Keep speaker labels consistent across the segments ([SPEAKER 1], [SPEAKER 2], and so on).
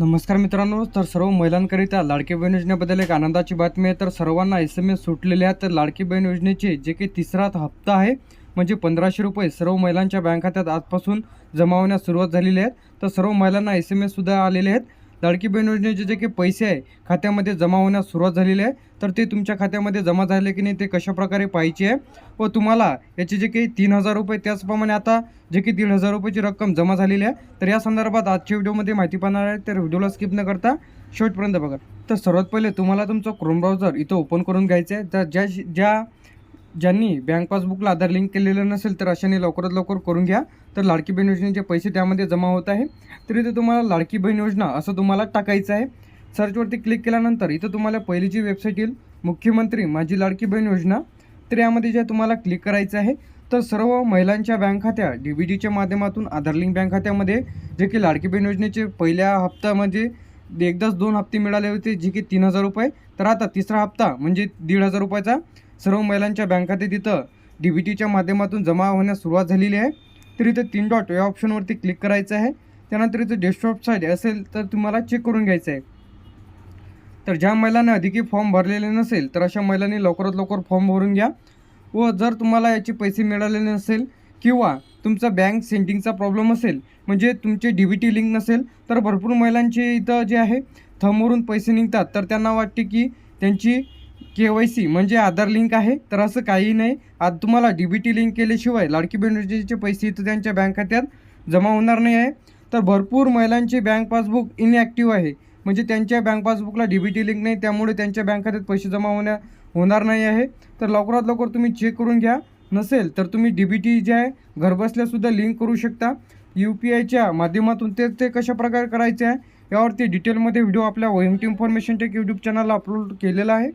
[SPEAKER 1] नमस्कार मित्रांनो तर सर्व महिलांकरिता लाडकी बहीण योजनेबद्दल एक आनंदाची बातमी आहे. तर सर्वांना एस एम एस सुटलेले तर लाडकी बहीण योजनेचे जे काही तिसरा हप्ता आहे म्हणजे पंधराशे रुपये सर्व महिलांच्या बँक खात्यात आजपासून जमा होण्यास सुरुवात झालेली आहे. तर सर्व महिलांना एस एम एससुद्धा आलेले आहेत. लाडकी बहीण योजनेचे जे काही पैसे आहे खात्यामध्ये जमा होण्यास सुरुवात झालेली आहे. तर ते तुमच्या खात्यामध्ये जमा झाले की नाही ते कशाप्रकारे पाहिजे आहे? व तुम्हाला याचे जे काही तीन हजार रुपये त्याचप्रमाणे आता जे की दीड हजार रुपयाची रक्कम जमा झालेली आहे. तर या संदर्भात आजच्या व्हिडिओमध्ये माहिती पाहणार आहे. तर व्हिडिओला स्किप न करता शेवटपर्यंत बघा. तर सर्वात पहिले तुम्हाला तुमचं क्रोम ब्राउझर इथं ओपन करून घ्यायचं आहे. तर ज्या ज्या ज्यांनी बँक पासबुकला आधार लिंक केलेलं नसेल तर अशाने लवकरात लवकर करून घ्या. तर लाडकी बहीण योजनेचे पैसे त्यामध्ये जमा होत आहे. तर इथे तुम्हाला लाडकी बहीण योजना असं तुम्हाला टाकायचं आहे. सर्चवरती क्लिक केल्यानंतर इथं तुम्हाला पहिलीची वेबसाईट येईल मुख्यमंत्री माझी लाडकी बहीण योजना. तर यामध्ये जे तुम्हाला क्लिक करायचं आहे तर सर्व महिलांच्या बँक खात्या डी बी डीच्या माध्यमातून आधार लिंक बँक खात्यामध्ये जे की लाडकी बहीण योजनेचे पहिल्या हप्त्यामध्ये म्हणजे एकदाच दोन हप्ते मिळाले होते जे की तीन हजार रुपये. तर आता तिसरा हप्ता म्हणजे दीड हजार रुपयाचा. सर्व महिलांच्या बँक खात्यात इथं डी बी टीच्या माध्यमातून जमा होण्यास सुरुवात झालेली आहे. तर इथं तीन डॉट या ऑप्शनवरती क्लिक करायचं आहे. त्यानंतर इथं डेस्कटॉप साईड असेल तर तुम्हाला चेक करून घ्यायचं आहे. तर ज्या महिलांनी अधिकी फॉर्म भरलेले नसेल तर अशा महिलांनी लवकरात लवकर फॉर्म भरून घ्या. व जर तुम्हाला याचे पैसे मिळालेले नसेल किंवा तुमचा बँक सेंटिंगचा प्रॉब्लेम असेल म्हणजे तुमचे डी बी टी लिंक नसेल तर भरपूर महिलांचे इथं जे आहे थंबवरून पैसे निघतात. तर त्यांना वाटते की त्यांची के वाय सी म्हणजे आधार लिंक आहे तर असं काही नाही. आज तुम्हाला डी बी टी लिंक केल्याशिवाय लाडकी बहीण योजनेचे पैसे इथं त्यांच्या बँक खात्यात जमा होणार नाही आहे. तर भरपूर महिलांचे बँक पासबुक इनॲक्टिव्ह आहे. म्हणजे त्यांच्या बँक पासबुकला डी बी टी लिंक नाही त्यामुळे त्यांच्या बँक खात्यात पैसे जमा होण्या होणार नाही आहे. तर लवकरात लवकर तुम्ही चेक करून घ्या. नसेल तर तुम्ही डी बी टी जे आहे घरबसल्यासुद्धा लिंक करू शकता. यू पी आयच्या माध्यमातून ते ते कशा प्रकारे करायचे आहे यावरती डिटेलमध्ये व्हिडिओ आपल्या ओएमटी इन्फॉर्मेशन टेक यूट्यूब चॅनलला अपलोड केलेला आहे.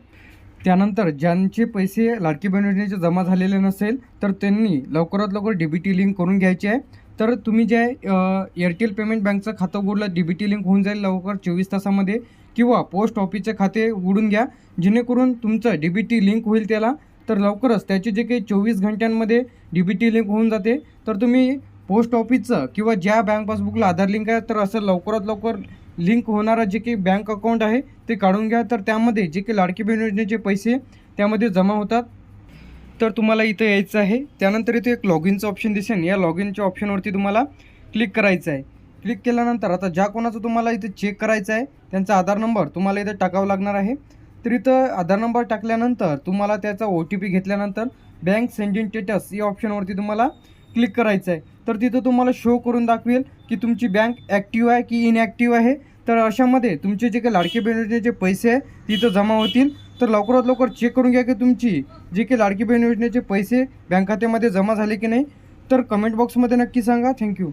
[SPEAKER 1] त्यानंतर ज्यांचे पैसे लाडकी बहीण योजनेचे जमा झालेले नसेल तर त्यांनी लवकरात लवकर डी बी टी लिंक करून घ्यायची आहे. तर तुम्ही जे आहे एअरटेल पेमेंट बँकचं खातं उघडलं डी बी टी लिंक होऊन जाईल लवकर चोवीस तासामध्ये. किंवा पोस्ट ऑफिसचे खाते उघडून घ्या जेणेकरून तुमचं डी बी टी लिंक होईल त्याला. तर लवकरच त्याचे जे काही चोवीस घंट्यांमध्ये डी बी टी लिंक होऊन जाते. तर तुम्ही पोस्ट ऑफिसचं किंवा ज्या बँक पासबुकला आधार लिंक आहे तर असं लवकरात लवकर लिंक होणारा जे काही बँक अकाउंट आहे ते काढून घ्या. तर त्यामध्ये जे काही लाडकी बहीण योजनेचे पैसे त्यामध्ये जमा होतात. तर तुम्हाला इथं यायचं आहे. त्यानंतर इथे एक लॉग इनचं ऑप्शन दिसेल या लॉग इनच्या ऑप्शनवरती तुम्हाला क्लिक करायचं आहे. क्लिक केल्यानंतर आता ज्या कोणाचं तुम्हाला इथं चेक करायचं आहे त्यांचा आधार नंबर तुम्हाला इथं टाकावा लागणार आहे. तर इथं आधार नंबर टाकल्यानंतर तुम्हाला त्याचा ओ टी पी घेतल्यानंतर बँक सेंडिंग स्टेटस या ऑप्शनवरती तुम्हाला क्लिक करायचं आहे तर तिथं तुम्हाला शो करून दाखवेल की तुमची बँक ॲक्टिव्ह आहे की इनॲक्टिव्ह आहे. तर अशामध्ये तुमचे जे काही लाडकी बहीण योजनेचे पैसे आहे तिथं जमा होतील. तर लवकरात लवकर चेक करून घ्या की तुमची जे काही लाडकी बहीण योजनेचे पैसे बँक खात्यामध्ये जमा झाले की नाही. तर कमेंट बॉक्समध्ये नक्की सांगा. थँक्यू